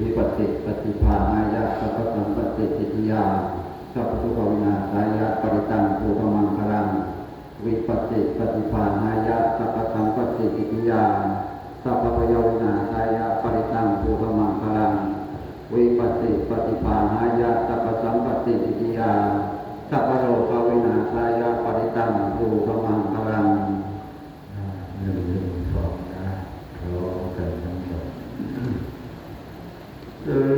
วิปติปัสสิปฏิภาณายะสัพพสัมปติทิฏฐิยาสัพพทุกขวินาศายะปริตังภูตมังคลังวิปัสสิปฏิภาณายะสัพพสัมปติทิฏฐิย ปัสสิปฏิภาณายะสัพพสัมปติทิฏฐิยาสัพพโรภวินาศายะปริตังภูตมังคลังหนึ่งหนึ่งสองนะเราเกิดทั้งหมดเออ